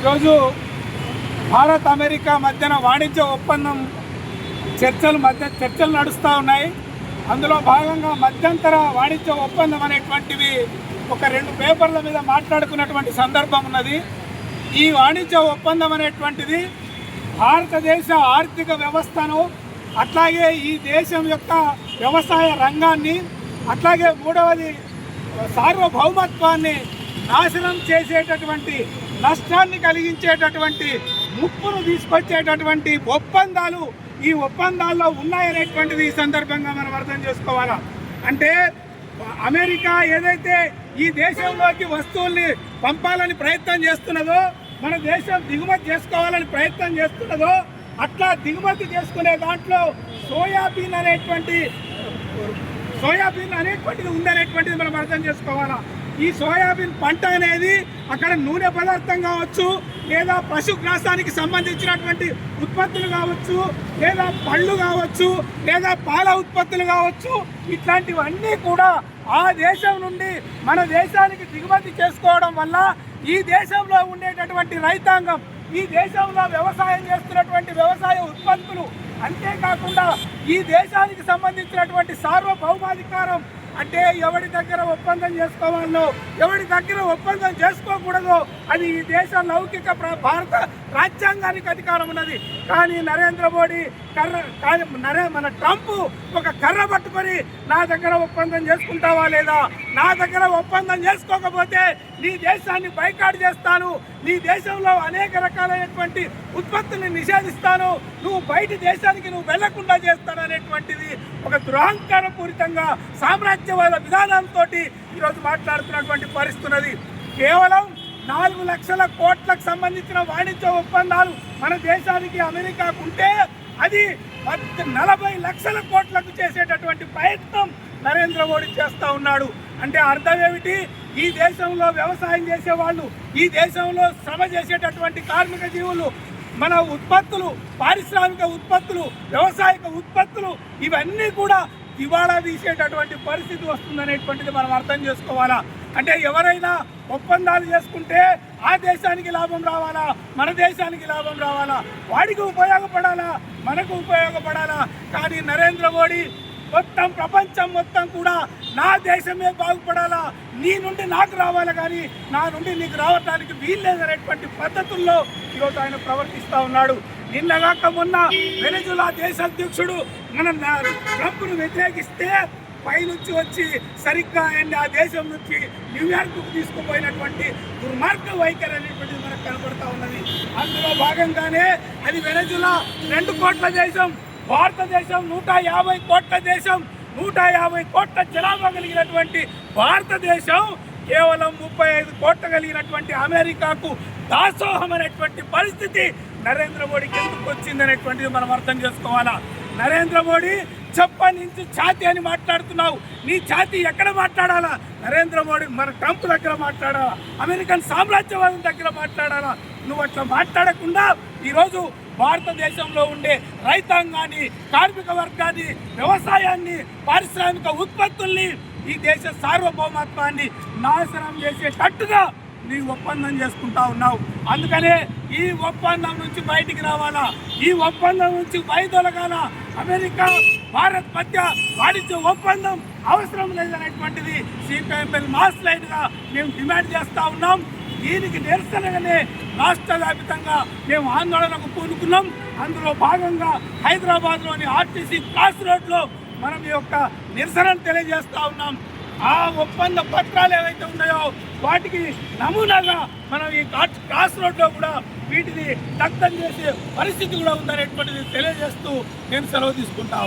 ఈరోజు భారత్ అమెరికా మధ్యన వాణిజ్య ఒప్పందం చర్చలు మధ్య చర్చలు నడుస్తూ ఉన్నాయి. అందులో భాగంగా మధ్యంతర వాణిజ్య ఒప్పందం అనేటువంటివి ఒక రెండు పేపర్ల మీద మాట్లాడుకున్నటువంటి సందర్భం ఉన్నది. ఈ వాణిజ్య ఒప్పందం అనేటువంటిది భారతదేశ ఆర్థిక వ్యవస్థను అట్లాగే ఈ దేశం యొక్క వ్యవసాయ రంగాన్ని అట్లాగే మూడవది సార్వభౌమత్వాన్ని నాశనం చేసేటటువంటి నష్టాన్ని కలిగించేటటువంటి ముప్పును తీసుకొచ్చేటటువంటి ఒప్పందాలు ఈ ఒప్పందాల్లో ఉన్నాయనేటువంటిది ఈ సందర్భంగా మనం అర్థం చేసుకోవాలా? అంటే అమెరికా ఏదైతే ఈ దేశంలోకి వస్తువుల్ని పంపాలని ప్రయత్నం చేస్తున్నదో మన దేశం దిగుమతి చేసుకోవాలని ప్రయత్నం చేస్తున్నదో అట్లా దిగుమతి చేసుకునే దాంట్లో సోయాబీన్ అనేటువంటి సోయాబీన్ అనేటువంటిది ఉందనేటువంటిది మనం అర్థం చేసుకోవాలా? ఈ సోయాబీన్ పంట అనేది అక్కడ నూనె పదార్థం కావచ్చు లేదా పశుగ్రాసానికి సంబంధించినటువంటి ఉత్పత్తులు కావచ్చు లేదా పళ్ళు కావచ్చు లేదా పాల ఉత్పత్తులు కావచ్చు ఇట్లాంటివన్నీ కూడా ఆ దేశం నుండి మన దేశానికి దిగుమతి చేసుకోవడం వల్ల ఈ దేశంలో ఉండేటటువంటి రైతాంగం ఈ దేశంలో వ్యవసాయం చేస్తున్నటువంటి వ్యవసాయ ఉత్పత్తులు అంతేకాకుండా ఈ దేశానికి సంబంధించినటువంటి సార్వభౌమాధికారం అంటే ఎవరి దగ్గర ఒప్పందం చేసుకోవాలో ఎవరి దగ్గర ఒప్పందం చేసుకోకూడదో అది ఈ దేశ లౌకిక భారత రాజ్యాంగానికి అధికారం ఉన్నది. కానీ నరేంద్ర మోడీ కర్ర కానీ నరే మన ట్రంప్ ఒక కర్ర పట్టుకొని నా దగ్గర ఒప్పందం చేసుకుంటావా లేదా? నా దగ్గర ఒప్పందం చేసుకోకపోతే నీ దేశాన్ని బైకాట్ చేస్తాను. నీ దేశంలో అనేక రకాలైనటువంటి ఉత్పత్తుల్ని నిషేధిస్తాను. నువ్వు బయట దేశానికి నువ్వు వెళ్ళకుండా చేస్తాను అనేటువంటిది ఒక దురహంకారపూరితంగా సామ్రాజ్యవాద విధానంతో ఈరోజు మాట్లాడుతున్నటువంటి పరిస్థితున్నది కేవలం నాలుగు లక్షల కోట్లకు సంబంధించిన వాణిజ్య ఒప్పందాలు మన దేశానికి అమెరికాకు ఉంటే అది నలభై లక్షల కోట్లకు చేసేటటువంటి ప్రయత్నం నరేంద్ర మోడీ చేస్తూ ఉన్నాడు. అంటే అర్థం ఏమిటి ఈ దేశంలో వ్యవసాయం చేసే వాళ్ళు ఈ దేశంలో శ్రమ చేసేటటువంటి కార్మిక జీవులు మన ఉత్పత్తులు పారిశ్రామిక ఉత్పత్తులు వ్యవసాయక ఉత్పత్తులు ఇవన్నీ కూడా ఇవాళ తీసేటటువంటి పరిస్థితి వస్తుందనేటువంటిది మనం అర్థం చేసుకోవాలా? అంటే ఎవరైనా ఒప్పందాలు చేసుకుంటే ఆ దేశానికి లాభం రావాలా? మన దేశానికి లాభం రావాలా? వాడికి ఉపయోగపడాలా? మనకు ఉపయోగపడాలా? కానీ నరేంద్ర మోడీ మొత్తం ప్రపంచం మొత్తం కూడా నా దేశమే బాగుపడాలా? నీ నుండి నాకు రావాలి కానీ నా నుండి నీకు రావటానికి వీల్లేదనేటువంటి పద్ధతుల్లో ఈరోజు ఆయన ప్రవర్తిస్తూ ఉన్నాడు. నిన్నగాక మొన్న వెనజులా దేశ అధ్యక్షుడు మన ట్రంప్ను వ్యతిరేకిస్తే పైనుంచి వచ్చి సరిగ్గా ఆయన్ని ఆ దేశం నుంచి న్యూయార్క్కు తీసుకుపోయినటువంటి దుర్మార్గ వైఖరి అనేటువంటిది మనకు కనబడతా ఉన్నది. అందులో భాగంగానే అది వెనజులా రెండు కోట్ల దేశం భారతదేశం నూట యాభై కోట్ల దేశం నూట యాభై కోట్ల జనాభా కలిగినటువంటి భారతదేశం కేవలం ముప్పై ఐదు కోట్ల కలిగినటువంటి అమెరికాకు దాసోహం అనేటువంటి పరిస్థితి నరేంద్ర మోడీకి ఎందుకు వచ్చింది అనేటువంటిది మనం అర్థం చేసుకోవాలా? నరేంద్ర మోడీ చెప్ప నుంచి ఛాతి అని మాట్లాడుతున్నావు. నీ ఛాతి ఎక్కడ మాట్లాడాలా? నరేంద్ర మోడీ మన ట్రంప్ దగ్గర మాట్లాడాలా? అమెరికన్ సామ్రాజ్యవాదం దగ్గర మాట్లాడాలా? నువ్వు అట్లా మాట్లాడకుండా ఈరోజు భారతదేశంలో ఉండే రైతాంగాన్ని కార్మిక వర్గాన్ని వ్యవసాయాన్ని పారిశ్రామిక ఉత్పత్తుల్ని ఈ దేశ సార్వభౌమత్వాన్ని నాశనం చేసేటట్టుగా నీ ఒప్పందం చేసుకుంటా ఉన్నావు. అందుకనే ఈ ఒప్పందం నుంచి బయటికి రావాలా? ఈ ఒప్పందం నుంచి వైదొలగాల అమెరికా భారత్ మధ్య వాణిజ్య ఒప్పందం అవసరం లేదనేటువంటిది సిపిఎంఎల్ మాస్ లైన్గా మేము డిమాండ్ చేస్తా ఉన్నాం. దీనికి నిరసనగానే రాష్ట్ర వ్యాప్తంగా మేము ఆందోళనకు పూనుకున్నాం. అందులో భాగంగా హైదరాబాద్లోని ఆర్టీసీ క్రాస్ రోడ్లో మనం ఈ యొక్క నిరసనను తెలియజేస్తా ఉన్నాం. ఆ ఒప్పంద పత్రాలు ఏవైతే ఉన్నాయో వాటికి నమూనాగా మనం ఈ క్రాస్- రోడ్లో కూడా వీటిని దగ్ధం చేసే పరిస్థితి కూడా ఉందనేటువంటిది తెలియజేస్తూ నేను సెలవు తీసుకుంటా